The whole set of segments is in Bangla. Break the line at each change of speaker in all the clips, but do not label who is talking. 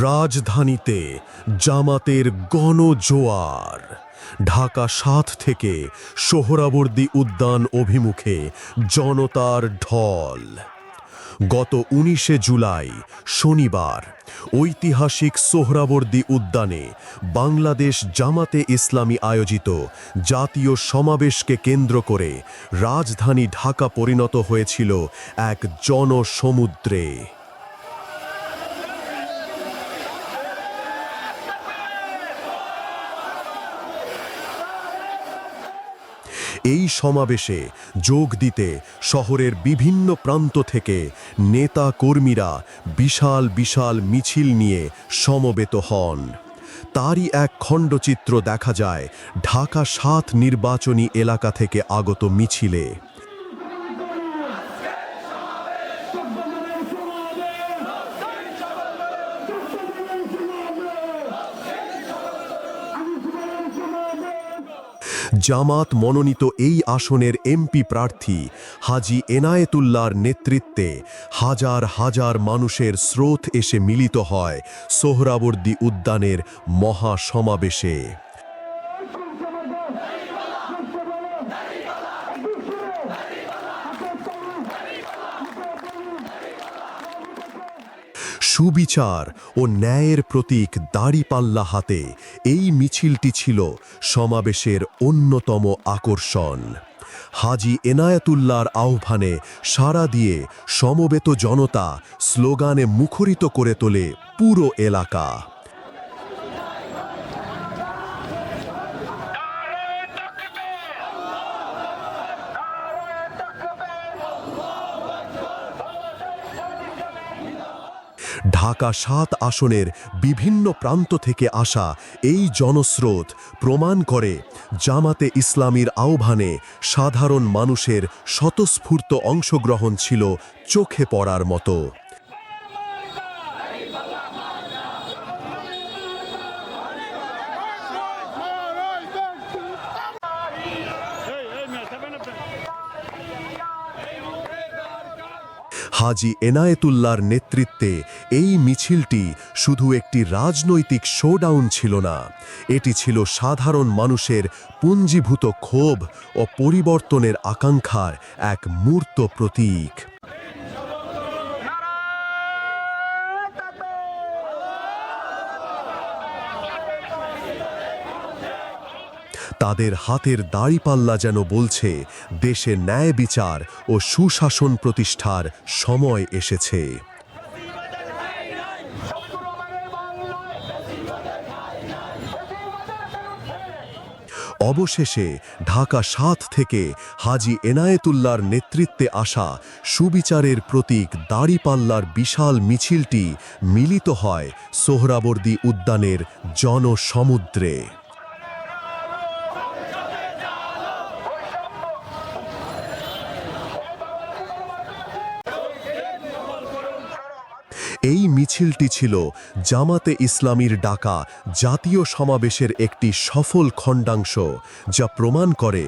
রাজধানীতে জামাতের গণজোয়ার। ঢাকা সাত থেকে সোহরাবর্দী উদ্যান অভিমুখে জনতার ঢল। গত উনিশে জুলাই, শনিবার, ঐতিহাসিক সোহরাবর্দী উদ্যানে বাংলাদেশ জামাতে ইসলামী আয়োজিত জাতীয় সমাবেশকে কেন্দ্র করে রাজধানী ঢাকা পরিণত হয়েছিল এক জনসমুদ্রে। এই সমাবেশে যোগ দিতে শহরের বিভিন্ন প্রান্ত থেকে নেতা কর্মীরা বিশাল বিশাল মিছিল নিয়ে সমবেত হন। তারই এক খণ্ডচিত্র দেখা যায় ঢাকা সাত নির্বাচনী এলাকা থেকে আগত মিছিলে। জামাত মনোনীত এই আসনের এমপি প্রার্থী হাজি এনায়েতুল্লার নেতৃত্বে হাজার হাজার মানুষের স্রোত এসে মিলিত হয় সোহরাবর্দী উদ্যানের মহা সুবিচার ও ন্যায়ের প্রতীক দাড়িপাল্লা হাতে। এই মিছিলটি ছিল সমাবেশের অন্যতম আকর্ষণ। হাজি এনায়াতুল্লার আহ্বানে সাড়া দিয়ে সমবেত জনতা স্লোগানে মুখরিত করে তোলে পুরো এলাকা। ঢাকা সাত আসনের বিভিন্ন প্রান্ত থেকে আসা এই জনস্রোত প্রমাণ করে জামাতে ইসলামীর আহ্বানে সাধারণ মানুষের স্বতঃস্ফূর্ত অংশগ্রহণ ছিল চোখে পড়ার মতো। হাজি এনায়েতুল্লার নেতৃত্বে এই মিছিলটি শুধু একটি রাজনৈতিক শোডাউন ছিল না, এটি ছিল সাধারণ মানুষের পুঞ্জীভূত ক্ষোভ ও পরিবর্তনের আকাঙ্ক্ষার এক মূর্ত প্রতীক। তাদের হাতের দাড়িপাল্লা যেন বলছে, দেশে ন্যায় বিচার ও সুশাসন প্রতিষ্ঠার সময় এসেছে। অবশেষে ঢাকা সাত থেকে হাজি এনায়েতুল্লার নেতৃত্বে আসা সুবিচারের প্রতীক দাড়িপাল্লার বিশাল মিছিলটি মিলিত হয় সোহরাবর্দী উদ্যানের জনসমুদ্রে। এই মিছিলটি ছিল জামাতে ইসলামীর ডাকা জাতীয় সমাবেশের একটি সফল খণ্ডাংশ, যা প্রমাণ করে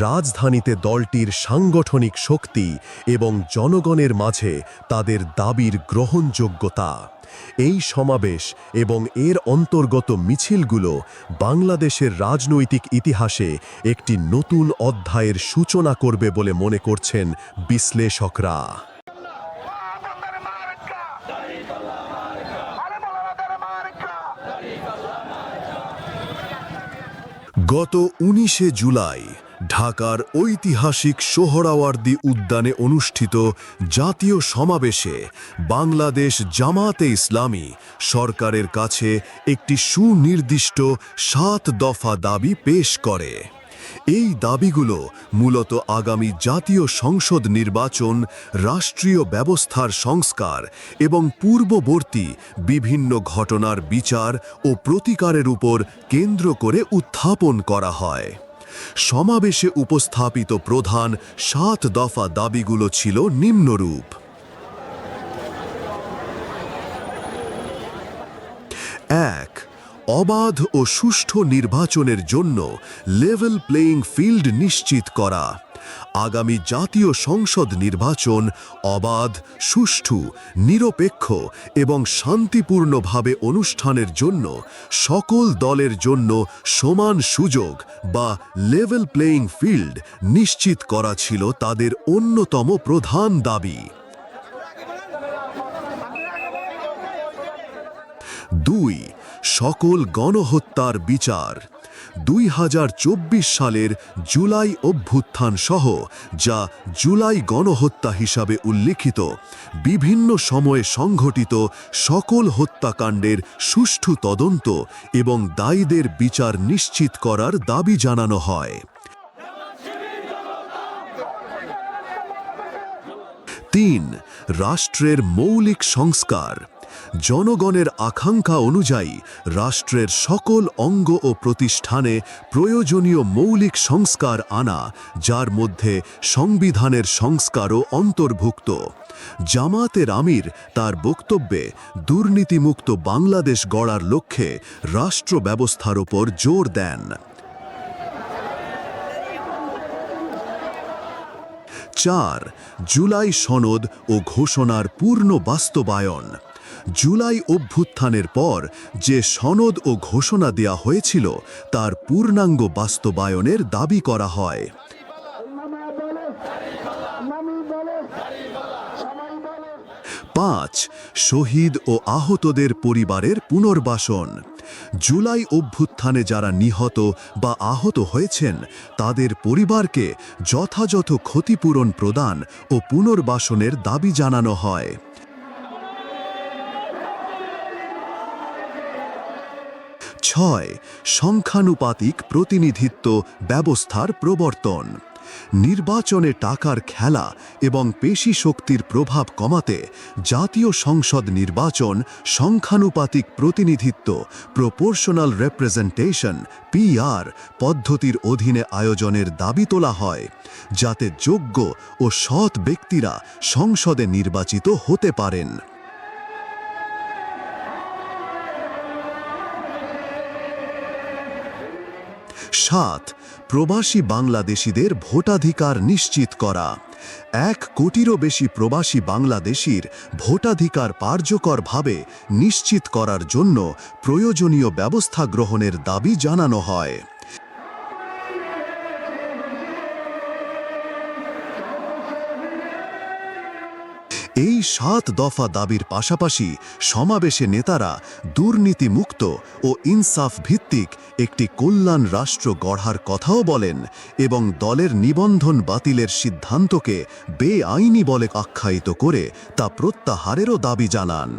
রাজধানীতে দলটির সাংগঠনিক শক্তি এবং জনগণের মাঝে তাদের দাবির গ্রহণযোগ্যতা। এই সমাবেশ এবং এর অন্তর্গত মিছিলগুলো বাংলাদেশের রাজনৈতিক ইতিহাসে একটি নতুন অধ্যায়ের সূচনা করবে বলে মনে করছেন বিশ্লেষকরা। গত উনিশে জুলাই ঢাকার ঐতিহাসিক সোহরাওয়ার্দী উদ্যানে অনুষ্ঠিত জাতীয় সমাবেশে বাংলাদেশ জামাতে ইসলামী সরকারের কাছে একটি সুনির্দিষ্ট সাত দফা দাবি পেশ করে। এই দাবিগুলো মূলত আগামী জাতীয় সংসদ নির্বাচন, রাষ্ট্রীয় ব্যবস্থার সংস্কার এবং পূর্ববর্তী বিভিন্ন ঘটনার বিচার ও প্রতিকারের উপর কেন্দ্র করে উত্থাপন করা হয়। সমাবেশে উপস্থাপিত প্রধান সাত দফা দাবিগুলো ছিল নিম্নরূপ। এক অবাধ ও সুষ্ঠু নির্বাচনের জন্য লেভেল প্লেয়িং ফিল্ড নিশ্চিত করা। আগামী জাতীয় সংসদ নির্বাচন অবাধ, সুষ্ঠু, নিরপেক্ষ এবং শান্তিপূর্ণভাবে অনুষ্ঠানের জন্য সকল দলের জন্য সমান সুযোগ বা লেভেল প্লেয়িং ফিল্ড নিশ্চিত করা ছিল তাদের অন্যতম প্রধান দাবি। দুই সকল গণহত্যার বিচার। দুই হাজার চব্বিশ সালের জুলাই অভ্যুত্থান সহ, যা জুলাই গণহত্যা হিসাবে উল্লিখিত, বিভিন্ন সময়ে সংঘটিত সকল হত্যাকাণ্ডের সুষ্ঠু তদন্ত এবং দায়ীদের বিচার নিশ্চিত করার দাবি জানানো হয়। তিন, রাষ্ট্রের মৌলিক সংস্কার। জনগণের আকাঙ্ক্ষা অনুযায়ী রাষ্ট্রের সকল অঙ্গ ও প্রতিষ্ঠানে প্রয়োজনীয় মৌলিক সংস্কার আনা, যার মধ্যে সংবিধানের সংস্কারও অন্তর্ভুক্ত। জামাতের আমির তার বক্তব্যে, দুর্নীতিমুক্ত বাংলাদেশ গড়ার লক্ষ্যে রাষ্ট্র ব্যবস্থার ওপর জোর দেন। চার, জুলাই সনদ ও ঘোষণার পূর্ণ বাস্তবায়ন। জুলাই অভ্যুত্থানের পর যে সনদ ও ঘোষণা দেয়া হয়েছিল, তার পূর্ণাঙ্গ বাস্তবায়নের দাবি করা হয়। পাঁচ, শহীদ ও আহতদের পরিবারের পুনর্বাসন। জুলাই অভ্যুত্থানে যারা নিহত বা আহত হয়েছেন, তাদের পরিবারকে যথাযথ ক্ষতিপূরণ প্রদান ও পুনর্বাসনের দাবি জানানো হয়। ছয়, সংখ্যানুপাতিক প্রতিনিধিত্ব ব্যবস্থার প্রবর্তন। নির্বাচনে টাকার খেলা এবং পেশি শক্তির প্রভাব কমাতে জাতীয় সংসদ নির্বাচন, সংখ্যানুপাতিক প্রতিনিধিত্ব, প্রপোর্শনাল রেপ্রেজেন্টেশন পিআর পদ্ধতির অধীনে আয়োজনের দাবি তোলা হয়, যাতে যোগ্য ও সৎ ব্যক্তিরা সংসদে নির্বাচিত হতে পারেন। সাত প্রবাসী বাংলাদেশিদের ভোটাধিকার নিশ্চিত করা। এক কোটিরও বেশি প্রবাসী বাংলাদেশির ভোটাধিকার কার্যকরভাবে নিশ্চিত করার জন্য প্রয়োজনীয় ব্যবস্থা গ্রহণের দাবি জানানো হয়। এই সাত দফা দাবির পাশাপাশি সমাবেশে নেতারা দুর্নীতিমুক্ত ও ইনসাফ ভিত্তিক একটি কল্যাণ রাষ্ট্র গড়ার কথাও বলেন এবং দলের নিবন্ধন বাতিলের সিদ্ধান্তকে বেআইনি বলে আখ্যায়িত করে তা প্রত্যাহারেরও দাবি জানান।